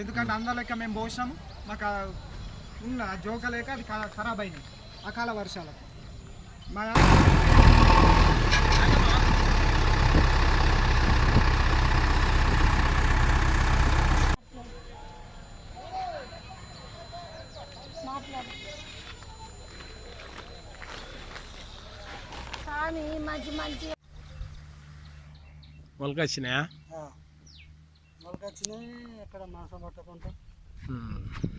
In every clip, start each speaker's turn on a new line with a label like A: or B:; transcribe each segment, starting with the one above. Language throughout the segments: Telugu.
A: ఎందుకంటే అందులోకి మేము పోసినాము. మాకు ఉన్న ఆ జోక లేక అది ఖరా- ఖరాబ్ అయింది అకాల వర్షాలకు. మా
B: మొలకొచ్చినాయా
C: మొలకొచ్చినాయి ఎక్కడ మాసం పట్టకుండా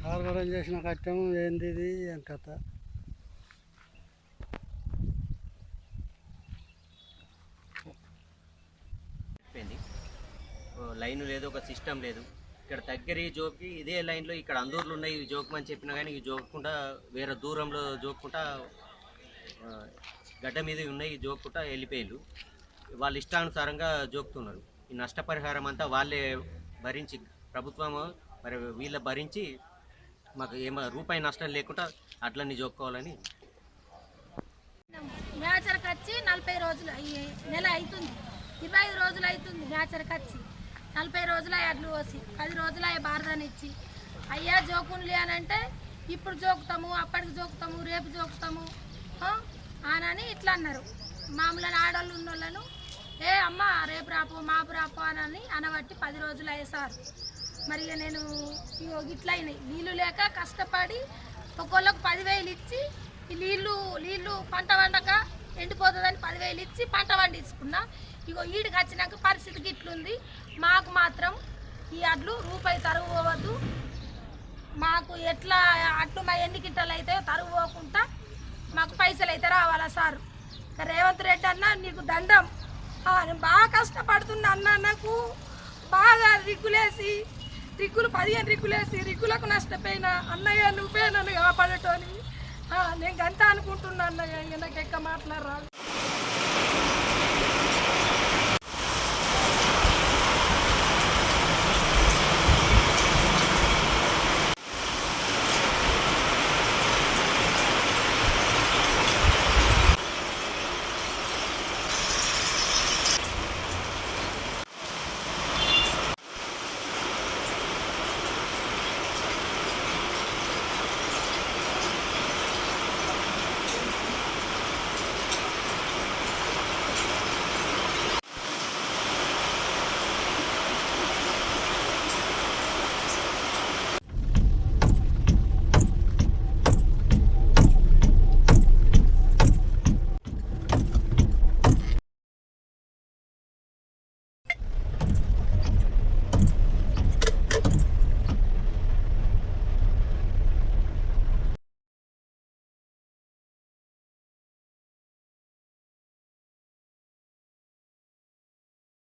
C: ఆరుగడం చేసిన కట్టం ఏంది ఇది ఏం కథ.
D: లైన్ లేదు ఒక సిస్టమ్ లేదు. ఇక్కడ దగ్గర ఈ జోక్కి ఇదే లైన్లో ఇక్కడ అందూర్లు ఉన్నాయి ఇవి జోకమని చెప్పినా కానీ ఇవి వేరే దూరంలో జోక్కుంటా ఆ, గడ్డ మీద ఉన్నాయి ఇవి జోక్కుంటా వెళ్ళిపోయారు వాళ్ళ ఇష్టానుసారంగా జోకుతున్నారు. ఈ నష్టపరిహారం అంతా వాళ్ళే భరించి ప్రభుత్వం మరి వీళ్ళ భరించి మాకు ఏమో రూపాయి నష్టం లేకుండా అట్లన్నీ చూసుకోవాలని
E: మ్యాచర్కి వచ్చి నలభై రోజులు నెల అవుతుంది ఇరవై ఐదు రోజులు అవుతుంది మ్యాచర్కి వచ్చి నలభై రోజులు అడ్లు పోసి పది రోజులు అయ్యే బారదాని ఇచ్చి. అయ్యా జోకులు అని అంటే ఇప్పుడు జోకుతాము అప్పటికి జోకుతాము రేపు జోకుతాము అని అనని ఇట్లా అన్నారు. మామూలు ఆడవాళ్ళు ఉన్న వాళ్ళను ఏ అమ్మ రేపు రాపు మాపు రాపు అని అనబట్టి పది రోజులు అయ్యేసారు. మరి నేను ఇగో ఇట్లా అయినాయి. నీళ్ళు లేక కష్టపడి ఒక్కొక్కరికి పదివేలు ఇచ్చి ఈ నీళ్ళు నీళ్ళు పంట వండక ఎండిపోతుందని పదివేలు ఇచ్చి పంట వండించుకున్నా ఇగో ఈడికి వచ్చినాక పరిస్థితికి ఇట్లుంది మాకు మాత్రం ఈ అడ్లు రూపాయి తరుగు పోవద్దు. మాకు ఎట్లా అట్లు మా ఎన్ని గిట్టలు అయితే తరుగు పోకుండా మాకు పైసలు అయితే రావాలా సార్? రేవంత్ రెడ్డి అన్న నీకు దండం. బాగా కష్టపడుతున్నా అన్న నాకు బాగా రిగ్గులేసి రిగ్గులు పదిహేను రిగ్గులేసి రిగ్గులకు నష్టపోయిన అన్నయ్య నువ్వే నన్ను కాపాడటోని ఆ, నేను గంత అనుకుంటున్నా అన్నయ్య నాకు ఎక్క మాట్లాడరాదు